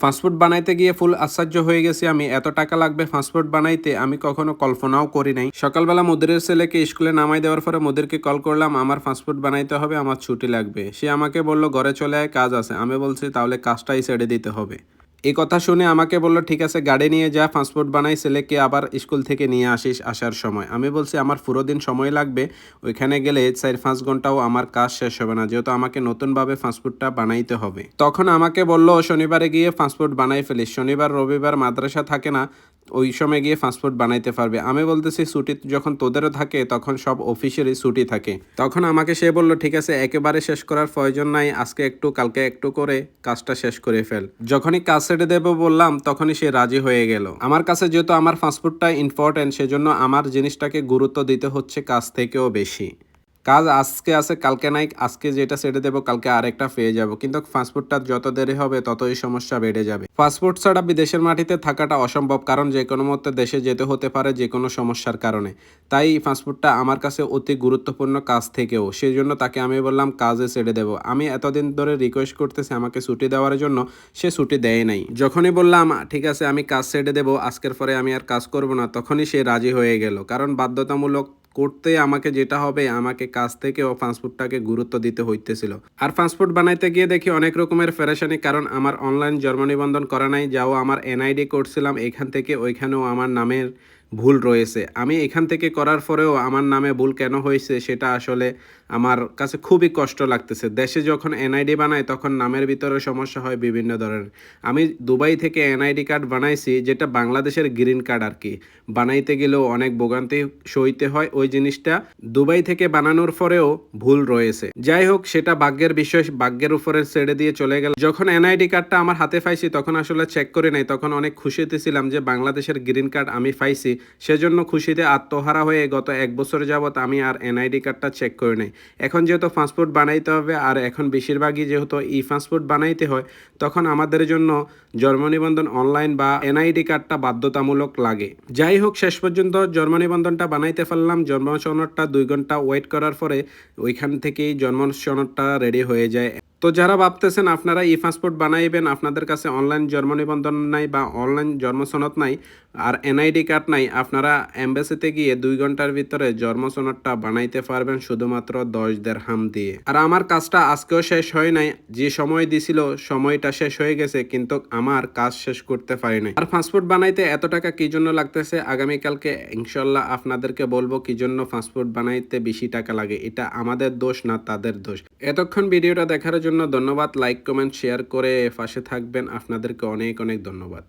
Fast food বানাইতে গিয়ে ফুল আশ্চর্য হয়ে গেছি আমি। এত টাকা লাগবে ফাস্টফুড বানাইতে? আমি কখনো কল্পনাও করি নাই। সকালবেলা মুদিরের ছেলেকে স্কুলে নামাই দেওয়ার পরে মুদিরকে কল করলাম, আমার ফাস্টফুড বানাইতে হবে, আমার ছুটি লাগবে। সে আমাকে বলল, ঘরে চলে আয়, কাজ আছে। আমি বলছি, তাহলে কাজটাই ছেড়ে দিতে হবে। এই কথা শুনে আমাকে বলল, ঠিক আছে, গাড়ি নিয়ে যা ফাস্টফুড বানাই, ছেলেকে আবার স্কুল থেকে নিয়ে আসিস আসার সময়। আমি বলছি, আমার পুরো দিন সময় লাগবে, ওইখানে গেলে চার পাঁচ ঘন্টাও আমার কাজ শেষ হবে না, যেহেতু আমাকে নতুনভাবে ফাস্টফুডটা বানাইতে হবে। তখন আমাকে বলল, শনিবারে গিয়ে ফাস্টফুড বানাই ফেলিস, শনিবার, রবিবার মাদ্রাসা থাকে না ওই সময় গিয়ে ফাস্টফুড বানাইতে পারবে। আমি বলতেছি, ছুটি যখন তোদেরও থাকে, তখন সব অফিসেরই ছুটি থাকে। তখন আমাকে সে বলল, ঠিক আছে, একেবারে শেষ করার প্রয়োজন নাই, আজকে একটু, কালকে একটু করে কাজটা শেষ করে ফেল। যখনই কাজ ছেড়ে দেবো বললাম, তখনই সে রাজি হয়ে গেল। আমার কাছে যেহেতু আমার ফাস্টফুডটা ইম্পর্টেন্ট সেজন্য আমার জিনিসটাকে গুরুত্ব দিতে হচ্ছে কাজ থেকেও বেশি। কাজ আজকে আছে, কালকে নাই, আজকে যেটা ছেড়ে দেবো, কালকে আরেকটা পেয়ে যাব। কিন্তু ফাস্টফুডটা যত দেরি হবে, ততই সমস্যা বেড়ে যাবে। ফাস্টফুড ছাড়া বিদেশের মাটিতে থাকাটা অসম্ভব, কারণ যে কোনো মতে দেশে যেতে হতে পারে যে কোনো সমস্যার কারণে। তাই ফাস্টফুডটা আমার কাছে অতি গুরুত্বপূর্ণ কাজ থেকেও। সেই জন্য তাকে আমি বললাম, কাজে ছেড়ে দেবো। আমি এতদিন ধরে রিকোয়েস্ট করতেছি আমাকে ছুটি দেওয়ার জন্য, সে ছুটি দেয় নাই। যখনই বললাম, ঠিক আছে, আমি কাজ ছেড়ে দেবো, আজকের পরে আমি আর কাজ করব না, তখনই সে রাজি হয়ে গেল। কারণ বাধ্যতামূলক করতে আমাকে যেটা হবে, আমাকে কাজ থেকে ও ফাস্টফুডটাকে গুরুত্ব দিতে হইতেছিল। আর ফাস্টফুড বানাইতে গিয়ে দেখি অনেক রকমের ফেরেশানি, কারণ আমার অনলাইন জন্ম নিবন্ধন করা নাই, যাও আমার এনআইডি করছিলাম, এখান থেকে ওইখানেও আমার নামের ভুল রয়েছে। আমি এখান থেকে করার পরেও আমার নামে ভুল কেন হয়েছে সেটা আসলে আমার কাছে খুবই কষ্ট লাগতেছে। দেশে যখন এনআইডি বানাই তখন নামের ভিতরে সমস্যা হয় বিভিন্ন ধরনের। আমি দুবাই থেকে এনআইডি কার্ড বানাইছি যেটা বাংলাদেশের গ্রিন কার্ড আর কি। বানাইতে গেলেও অনেক ভোগান্তি সইতে হয়। ওই জিনিসটা দুবাই থেকে বানানোর পরেও ভুল রয়েছে। যাই হোক, সেটা ভাগ্যের বিষয়, ভাগ্যের উপরে ছেড়ে দিয়ে চলে গেল। যখন এনআইডি কার্ডটা আমার হাতে পাইছি তখন আসলে চেক করে নাই। তখন অনেক খুশিতে ছিলাম যে বাংলাদেশের গ্রিন কার্ড আমি পাইছি। সেজন্য খুশিতে আত্মহারা হয়ে গত এক বছর যাবত আমি আর এনআইডি কার্ডটা চেক করে নাই। এখন যেহেতু পাসপোর্ট বানাইতে হবে আর এখন বেশিরভাগই যেহেতু ই পাসপোর্ট বানাইতে হয়, তখন আমাদের জন্য জন্ম নিবন্ধন অনলাইন বা এনআইডি কার্ডটা বাধ্যতামূলক লাগে। যাই হোক, শেষ পর্যন্ত জন্ম নিবন্ধনটা বানাইতে পারলাম। জন্ম সনদটা দুই ঘণ্টা ওয়েট করার পরে ওইখান থেকেই জন্ম সনদটা রেডি হয়ে যায়। তো যারা ভাবতেছেন আপনারা ই পাসপোর্ট বানাইবেন, আপনাদের কাছে অনলাইন জন্ম নিবন্ধন নাই বা অনলাইন জন্ম সনদ নাই আর এনআইডি কার্ড নাই, আপনারা এম্বাসিতে গিয়ে দুই ঘণ্টার ভিতরে জন্ম সনদটা বানাইতে পারবেন শুধুমাত্র দশ দের হাম দিয়ে। আর আমার কাজটা আজকেও শেষ হয় নাই, যে সময় দিছিল সময়টা শেষ হয়ে গেছে, কিন্তু আমার কাজ শেষ করতে পারি নাই। আর পাসপোর্ট বানাইতে এত টাকা কি জন্য লাগতেছে? আগামীকালকে ইনশাল্লাহ আপনাদেরকে বলব কি জন্য পাসপোর্ট বানাইতে বেশি টাকা লাগে, এটা আমাদের দোষ না তাদের দোষ। এতক্ষণ ভিডিওটা দেখার জন্য ধন্যবাদ। লাইক কমেন্ট শেয়ার করে পাশে থাকবেন। আপনাদেরকে অনেক অনেক ধন্যবাদ।